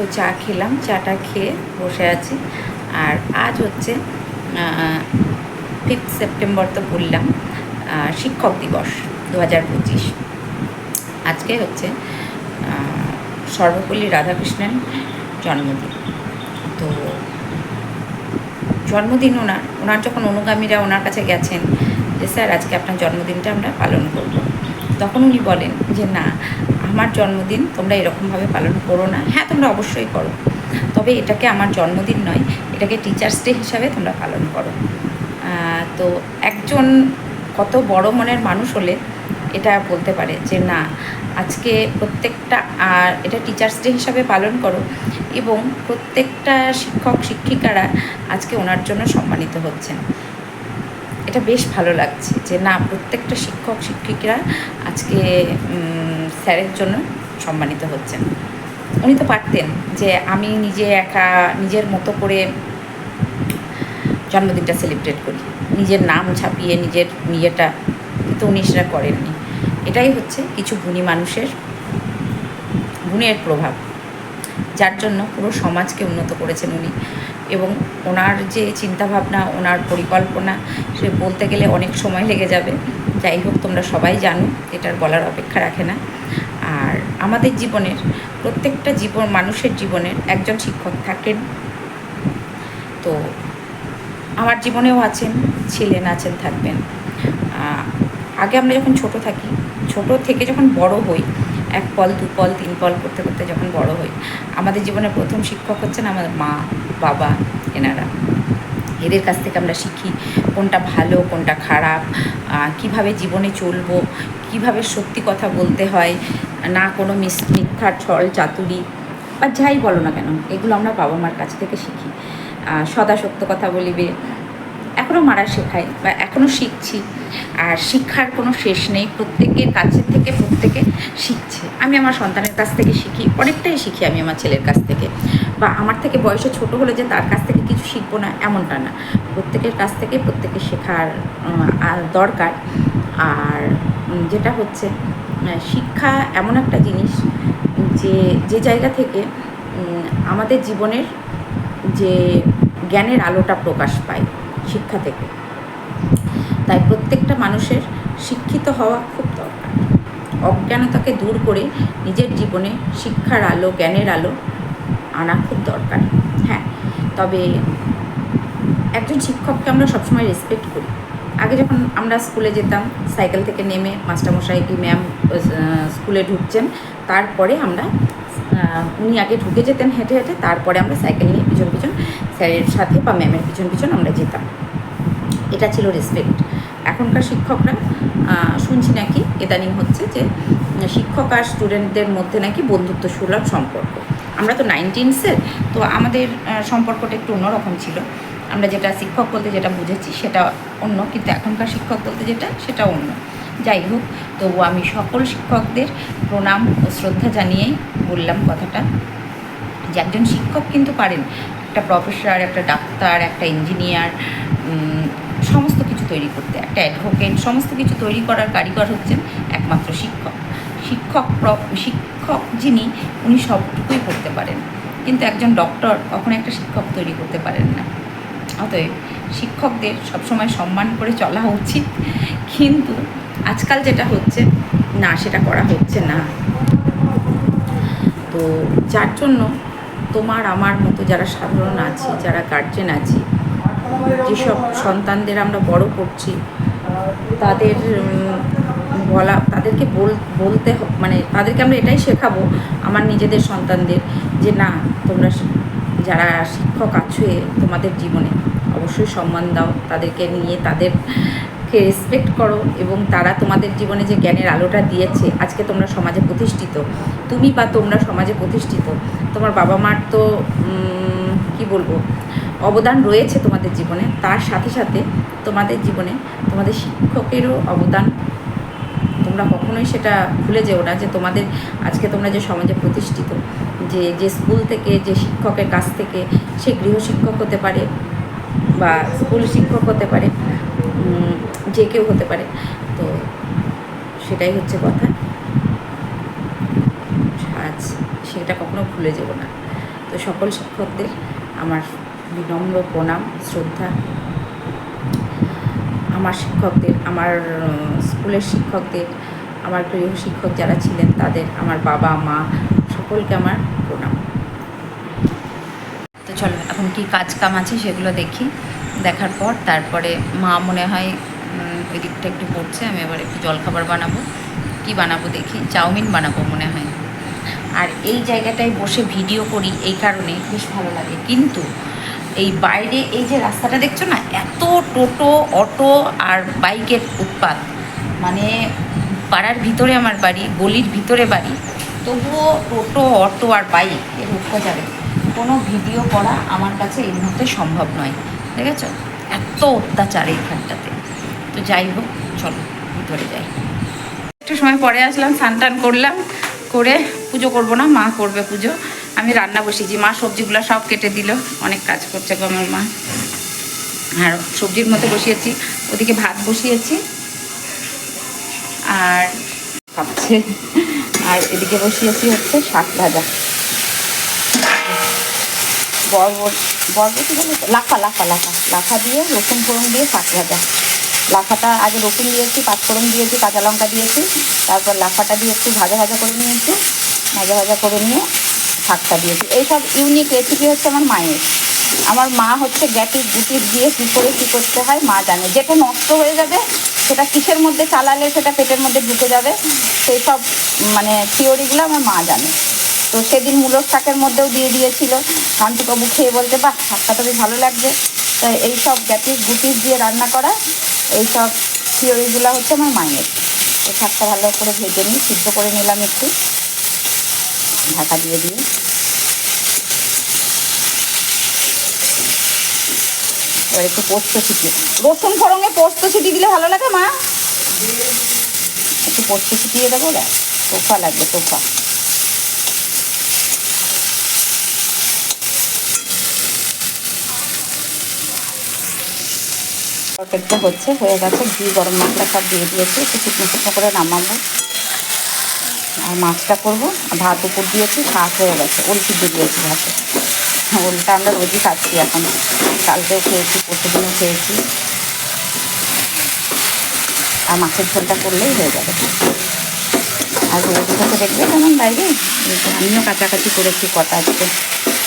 তো চা খেলাম, চাটা খেয়ে বসে আছি। আর আজ হচ্ছে ফিফথ সেপ্টেম্বর তো বললাম শিক্ষক দিবস দু হাজার পঁচিশ। আজকে হচ্ছে সর্বপল্লী রাধাকৃষ্ণের জন্মদিন। তো জন্মদিন ওনার ওনার যখন অনুগামীরা ওনার কাছে গেছেন যে, স্যার, আজকে আপনার জন্মদিনটা আমরা পালন করব। তখন উনি বলেন যে, না, আমার জন্মদিন তোমরা এরকমভাবে পালন করো না। হ্যাঁ তোমরা অবশ্যই করো। তবে এটাকে আমার জন্মদিন নয়, এটাকে টিচার্স ডে হিসাবে তোমরা পালন করো। তো একজন কত বড় মনের মানুষ হলে এটা বলতে পারে যে, না, আজকে প্রত্যেকটা, আর এটা টিচার্স ডে হিসাবে পালন করো। এবং প্রত্যেকটা শিক্ষক, শিক্ষিকারা আজকে ওনার জন্য সম্মানিত হচ্ছেন। এটা বেশ ভালো লাগছে যে না, প্রত্যেকটা শিক্ষক, শিক্ষিকারা আজকে স্যারের জন্য সম্মানিত হচ্ছেন। উনি তো পারতেন যে আমি নিজে একা, নিজের মতো করে জন্মদিনটা সেলিব্রেট করি। নিজের নাম ছাপিয়ে নিজের নিজেটা কিন্তু উনি সেটা করেননি। এটাই হচ্ছে কিছু গুণী মানুষের গুণের প্রভাব। যার জন্য পুরো সমাজকে উন্নত করেছেন উনি। এবং ওনার যে চিন্তাভাবনা, ওনার পরিকল্পনা, সে বলতে গেলে অনেক সময় লেগে যাবে। যাই হোক, তোমরা সবাই জানো, এটার বলার অপেক্ষা রাখে না। আর আমাদের জীবনের, প্রত্যেকটা জীবন, মানুষের জীবনের একজন শিক্ষক থাকেন। তো আমার জীবনেও আছেন, ছিলেন, আছেন, থাকবেন। আগে আমরা যখন ছোট থাকি, ছোট থেকে যখন বড় হই, এক পল, দু পল, তিন পল করতে করতে যখন বড় হই, আমাদের জীবনের প্রথম শিক্ষক হচ্ছেন আমাদের মা। বাবা, এনারা। এদের কাছ থেকে আমরা শিখি কোনটা ভালো, কোনটা খারাপ কীভাবে জীবনে চলবো, কীভাবে সত্যি কথা বলতে হয়, না কোনো মিস মিথ্যা, ছল, চাতুরি বা যাই বলো না কেন, এগুলো আমরা বাবা মার কাছ থেকে শিখি। সদা সত্য কথা বলিবে এখনও মারা শেখাই বা এখনও শিখছি। আর শিক্ষার কোনো শেষ নেই, প্রত্যেকের কাছের থেকে প্রত্যেকে শিখছে। আমি আমার সন্তানের কাছ থেকে শিখি, অনেকটাই শিখি আমি আমার ছেলের কাছ থেকে। বা আমার থেকে বয়সে ছোট হলে যে তার কাছ থেকে কিছু শিখব না, এমনটা না। প্রত্যেকের কাছ থেকে প্রত্যেকে শেখার দরকার। আর যেটা হচ্ছে শিক্ষা এমন একটা জিনিস যে যে জায়গা থেকে আমাদের জীবনের যে জ্ঞানের আলোটা প্রকাশ পায়। শিক্ষা থেকে। তাই প্রত্যেকটা মানুষের শিক্ষিত হওয়া খুব দরকার। অজ্ঞানতাকে দূর করে নিজের জীবনে শিক্ষার আলো, জ্ঞানের আলো আনা খুব দরকার। হ্যাঁ তবে একজন শিক্ষককে আমরা সবসময় রেসপেক্ট করি। আগে যখন আমরা স্কুলে যেতাম সাইকেল থেকে নেমে মাস্টারমশাই কি ম্যাম স্কুলে ঢুকছেন, তারপরে আমরা উনি আগে ঢুকে যেতেন হেঁটে হেঁটে, তারপরে আমরা সাইকেল নিয়ে পিছন পিছন স্যারের সাথে বা ম্যামের পিছন পিছন আমরা যেতাম। এটা ছিল রেসপেক্ট এখনকার শিক্ষকরা শুনছি নাকি? ইদানিং হচ্ছে যে, শিক্ষক আর স্টুডেন্টদের মধ্যে নাকি বন্ধুত্ব সুলভ সম্পর্ক। আমরা তো নাইনটিনসের তো আমাদের সম্পর্কটা একটু অন্যরকম ছিল। আমরা যেটা শিক্ষক বলতে যেটা বুঝেছি সেটা অন্য, কিন্তু এখনকার শিক্ষক বলতে যেটা, সেটা অন্য। যাই হোক তবু আমি সকল শিক্ষকদের প্রণাম ও শ্রদ্ধা জানিয়েই বললাম কথাটা। যে একজন শিক্ষক কিন্তু পারেন একটা প্রফেসর একটা ডাক্তার, একটা ইঞ্জিনিয়ার সমস্ত কিছু তৈরি করতে, একটা অ্যাডভোকেট সমস্ত কিছু তৈরি করার কারিগর হচ্ছেন একমাত্র শিক্ষক। শিক্ষক শিক্ষক যিনি, উনি সবটুকুই করতে পারেন। কিন্তু একজন ডক্টর কখনো একটা শিক্ষক তৈরি করতে পারেন না। অতএব শিক্ষকদের সবসময় সম্মান করে চলা উচিত। কিন্তু আজকাল যেটা হচ্ছে, না, সেটা করা হচ্ছে না। তো যার জন্য তোমার, আমার মতো যারা সাধারণ আছি, যারা গার্জেন আছি, যেসব সন্তানদের আমরা বড় করছি, তাদের বলা, তাদেরকে বল, বলতে মানে তাদেরকে আমরা এটাই শেখাবো, আমার নিজেদের সন্তানদের, যে না, তোমরা যারা শিক্ষক আছো তোমাদের জীবনে অবশ্যই সম্মান দাও, তাদেরকে নিয়ে তাদেরকে রেসপেক্ট করো এবং তারা তোমাদের জীবনে যে জ্ঞানের আলোটা দিয়েছে, আজকে তোমরা সমাজে প্রতিষ্ঠিত। তুমি বা তোমরা সমাজে প্রতিষ্ঠিত। তোমার বাবা মার তো কি বলব, অবদান রয়েছে তোমাদের জীবনে। তার সাথে সাথে তোমাদের জীবনে তোমাদের শিক্ষকেরও অবদান। তোমরা কখনোই সেটা ভুলে যেও না যে তোমাদের, আজকে তোমরা যে সমাজে প্রতিষ্ঠিত, যে যে স্কুল থেকে, যে শিক্ষকের কাছ থেকে সে গৃহশিক্ষক হতে পারে বা স্কুল শিক্ষক হতে পারে। যে কেউ হতে পারে। তো সেটাই হচ্ছে কথা। আজ সেটা কখনো ভুলে যাব না। তো সকল শিক্ষকদের আমার বিনম্র প্রণাম, শ্রদ্ধা। আমার শিক্ষকদের, আমার স্কুলের শিক্ষকদের, আমার প্রিয় শিক্ষক যারা ছিলেন তাদের, আমার বাবা, মা, সকলকে আমার প্রণাম। তো চলো, এখন কি কাজ কাম আছে সেগুলো দেখি। দেখার পর, তারপরে মা মনে হয় দিকটা একটু পড়ছে আমি এবার একটু জলখাবার বানাবো। কি বানাবো দেখি? চাউমিন বানাবো মনে হয়। আর এই জায়গাটায় বসে ভিডিও করি এই কারণে বেশ ভালো লাগে। কিন্তু এই বাইরে এই যে রাস্তাটা দেখছ না, এত টোটো, অটো আর বাইকের উৎপাত। মানে পাড়ার ভিতরে আমার বাড়ি, গলির ভিতরে বাড়ি, তবুও টোটো, অটো আর বাইক এর অত্যাচারে কোনো ভিডিও করা আমার কাছে এই মুহূর্তে সম্ভব নয়। ঠিক আছে এত অত্যাচার এইখানটাতে। তো যাই হোক, চলো, ভিতরে যাই। একটু সময় পরে আসলাম, স্নান টান করলাম, করে পুজো করব না, মা করবে পুজো। আমি রান্না বসিয়েছি, মা সবজিগুলো সব কেটে দিল, অনেক কাজ করছে আমার মা। আর সবজির মধ্যে বসিয়েছি, ওদিকে ভাত বসিয়েছি, আর খাচ্ছে। আর এদিকে বসিয়েছি হচ্ছে শাক ভাজা। বরবট, বরবটি? লাফা লাফা লাফা। লাফা দিয়ে, রসুন ফোড়ন দিয়ে শাক ভাজা। লাফাটা আগে রসুন দিয়েছি, পাঁচফোড়ন দিয়েছি, কাঁচা লঙ্কা দিয়েছি, তারপর লাফাটা দিয়ে একটু ভাজা ভাজা করে নিয়েছি, ভাজা ভাজা করে নিয়ে শাকটা দিয়েছি। এইসব ইউনিক রেসিপি হচ্ছে আমার মায়ের। আমার মা হচ্ছে গ্যাটিস গুটিস দিয়ে কী করে কী করতে হয় মা জানে। যেটা নষ্ট হয়ে যাবে, সেটা কিসের মধ্যে চালালে সেটা পেটের মধ্যে ঢুকে যাবে সেই সব মানে থিওরিগুলো আমার মা জানে। তো সেদিন মূলর শাকের মধ্যেও দিয়ে দিয়েছিল। শান্তিবাবু খেয়ে বলতে বাহ, শাকটা তো ভালো লাগছে। তাই এই সব গ্যাটিস গুটিস দিয়ে রান্না করা এই সব থিওরিগুলো হচ্ছে আমার মায়ের। তো শাকটা ভালো করে ভেজে নিই, সিদ্ধ করে নিলাম একটু। ঢাকা দিয়ে দিয়ে এবার একটু পোস্ত ছিটি রসুন ফোড়ঙে পোস্ত ছিটি দিলে ভালো লাগে মা? একটু পোস্ত ছিটিয়ে দেবো দেখ তোফা লাগবে, তোফা। তরকারিটা হচ্ছে, হয়ে গেছে, ঘি গরম মশলা সব দিয়ে দিয়েছি, একটু শুকনো শুকনো করে নামাবো। আর মাছটা করব ভাত উপর দিয়েছি শাক হয়ে গেছে ওল সিদ্ধ দিয়েছি ভাতে। ওলটা আমরা রোজই খাচ্ছি এখন, কালকেও খেয়েছি পরশু দিনও খেয়েছি। আর মাছের ঝোলটা করলেই হয়ে যাবে। আর রোজ থেকে দেখবে কেমন বাইরে? আমিও কাছাকাছি করেছি কটা আজকে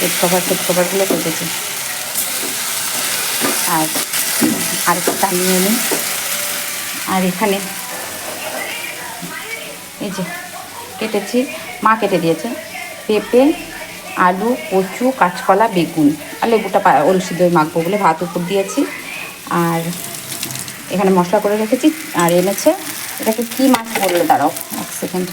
বেড কভার সেট কভারগুলো কেটেছি। আর আরেকটা নিয়ে নিই। আর এখানে এই যে কেটেছি, মা কেটে দিয়েছে। পেঁপে, আলু, কচু, কাঁচকলা, বেগুন আর লেবুটা ওল সিদ্ধ মাখবো বলে ভাত উপর দিয়েছি। আর এখানে মশলা করে রেখেছি আর এনেছে। এটাকে কি মাছ বলল? দাঁড়াও এক সেকেন্ড।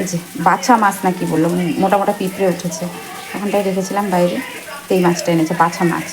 এই যে বাছা মাছ না কি বলল মোটা মোটা পিঁপড়ে উঠেছে। ওখানটায় রেখেছিলাম বাইরে। এই মাছটা এনেছে, বাছা মাছ।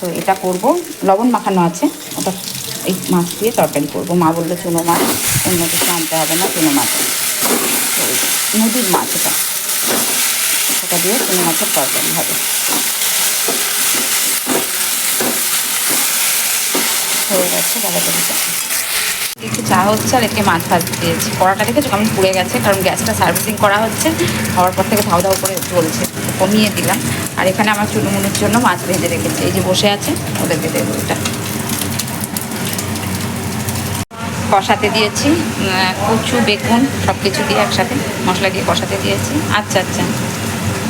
তো এটা করব। লবণ মাখানো আছে। ওটা এই মাছ দিয়ে তরকারি করব। মা বলল, চুনো মাছ, অন্য কিছু আনতে হবে না, চুনো মাছ। নদীর মাছ এটা। সেটা দিয়ে চুনো মাছের তরকারি হবে। হয়ে গেছে একটু চা হচ্ছে আর একে মাছ ভাজতে দিয়েছি। কড়াটা দেখেছ কেমন পুড়ে গেছে? কারণ গ্যাসটা সার্ভিসিং করা হচ্ছে। খাওয়ার পর থেকে ধাও ধাও করে চলছে। কমিয়ে দিলাম। আর এখানে আমার চুনুমুনির জন্য মাছ ভেজে রেখেছি। এই যে বসে আছে, ওদেরকে দেবো এটা। কষাতে দিয়েছি কচু, বেগুন সব কিছু দিয়ে একসাথে মশলা দিয়ে কষাতে দিয়েছি। আচ্ছা আচ্ছা।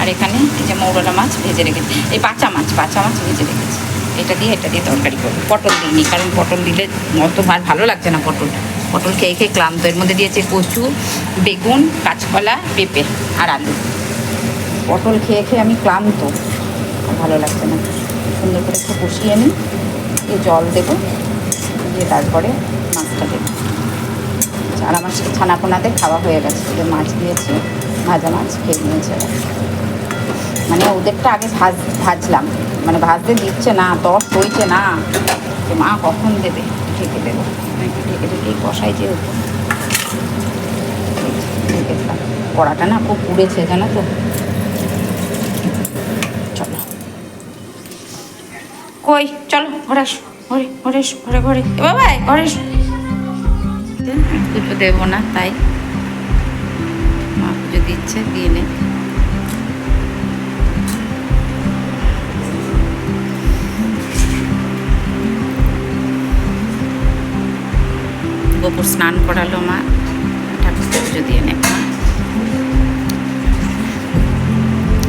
আর এখানে এই যে মৌরলা মাছ ভেজে রেখেছি। এই পাঁচা মাছ বাচ্চা মাছ ভেজে রেখেছি। এটা দিয়ে এটা দিয়ে তরকারি করব। পটল দিইনি, কারণ পটল দিলে অত ভার ভালো লাগছে না পটল পটল খেয়ে খেয়ে ক্লান্ত এর মধ্যে দিয়েছে কচু, বেগুন, কাঁচকলা, পেঁপে আর আলু। পটল খেয়ে খেয়ে আমি ক্লান্ত। ভালো লাগছে না। সুন্দর করে একটু কষিয়ে নিই। দিয়ে জল দেবো। দিয়ে তারপরে মাছটা দেবো। আচ্ছা, আর আমার ছানাপোনাতে খাওয়া হয়ে গেছে। ওদের মাছ দিয়েছি। ভাজা মাছ খেয়ে নিয়েছে মানে ওদেরটা আগে ভাজ ভাজলাম। মানে ভাজতে দিচ্ছে না দশ হইছে না। তো মা কখন দেবে? ঢেকে দেবো। একটু ঢেকে কষাই যেহেতু। কড়াটা না খুব পুড়েছে জানো তো? কই? চলো, ঘরে আসো, ঘরে ঘরে এসো, ঘরে ঘরে। এ বাবা, ঘরে এসো। দুটো দেবো না, তাই। মা পুজো দিচ্ছে দিয়ে নে। গোপুর স্নান করালো মা ঠাকুর পুজো দিয়ে নেব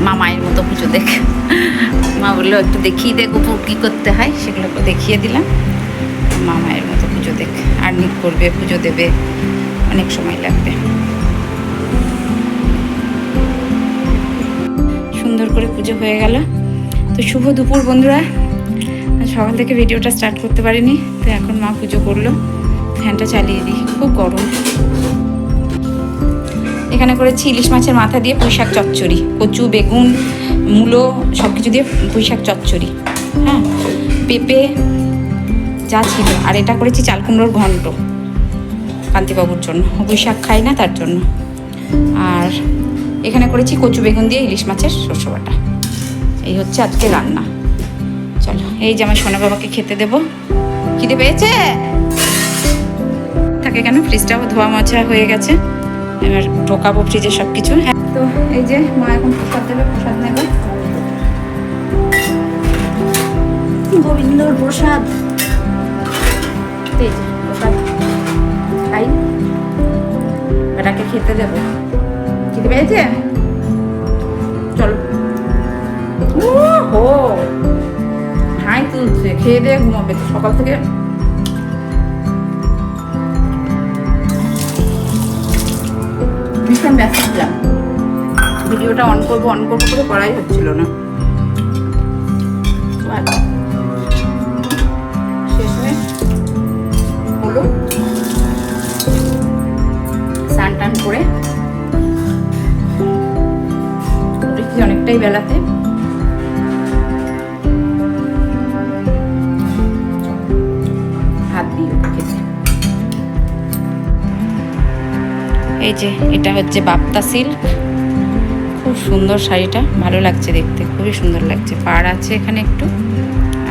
মা মায়ের মতো পুজো দেখ। মা বলল, একটু দেখিয়ে দেখ গোপুর কী করতে হয়? সেগুলোকে দেখিয়ে দিলাম। মা মায়ের মতো পুজো দেখ। আর নিট করবে, পুজো দেবে। অনেক সময় লাগবে। সুন্দর করে পুজো হয়ে গেল। তো শুভ দুপুর বন্ধুরা। সকাল থেকে ভিডিওটা স্টার্ট করতে পারিনি। তো এখন মা পুজো করল। ফ্যানটা চালিয়ে দিই। খুব গরম। এখানে করেছি ইলিশ মাছের মাথা দিয়ে পুঁইশাক চচ্চড়ি, কচু, বেগুন, মূলো সব কিছু দিয়ে পুঁইশাক চচ্চড়ি হ্যাঁ? পেঁপে, যা ছিল। আর এটা করেছি চাল কুমড়োর ঘন্ট কান্তিবাবুর জন্য। পুঁইশাক খাই না, তার জন্য। আর এখানে করেছি কচু, বেগুন দিয়ে ইলিশ মাছের শস্য বাটা। এই হচ্ছে আজকে রান্না। চলো, এই যে আমার সোনা বাবাকে খেতে দেবো। খিদে পেয়েছে? থাকে কেন? ফ্রিজটাও ধোয়া মোছা হয়ে গেছে। এবার ঢোকাবো ফ্রিজে সব কিছু হ্যাঁ তো এই যে মা এখন প্রসাদ দেবে, প্রসাদ নেবে। গোবিন্দর প্রসাদ। প্রসাদ খাই। বেটাকে খেতে দেবো। খেতে পেয়েছে? চলো। ও হো হাই তুলছে। খেয়ে দিয়ে ঘুমাবে। সকাল থেকে ভীষণ ব্যস্ত ছিলাম। ভিডিওটা অন করব অন করব করে করাই হচ্ছিল না। শেষমেশ হলো স্নান টান করে। অনেকটাই বেলাতে। এই যে, এটা হচ্ছে বাপ্তা সিল্ক। খুব সুন্দর শাড়িটা, ভালো লাগছে দেখতে, খুবই সুন্দর লাগছে। পাড় আছে এখানে একটু,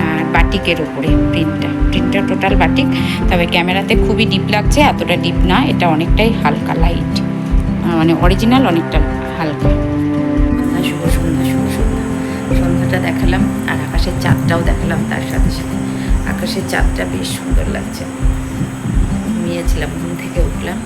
আর বাটিকের ওপরে প্রিন্টটা। প্রিন্টটা টোটাল বাটিক, তবে ক্যামেরাতে খুবই ডিপ লাগছে, এতটা ডিপ না, এটা অনেকটাই হালকা লাইট। মানে অরিজিনাল অনেকটা হালকা। শুভ সন্ধ্যা শুভ সন্ধ্যা। সন্ধ্যাটা দেখালাম, আর আকাশের চাঁদটাও দেখালাম তার সাথে সাথে। আকাশের চাঁদটা বেশ সুন্দর লাগছে। ঘুমিয়েছিলাম, ঘুম থেকে উঠলাম।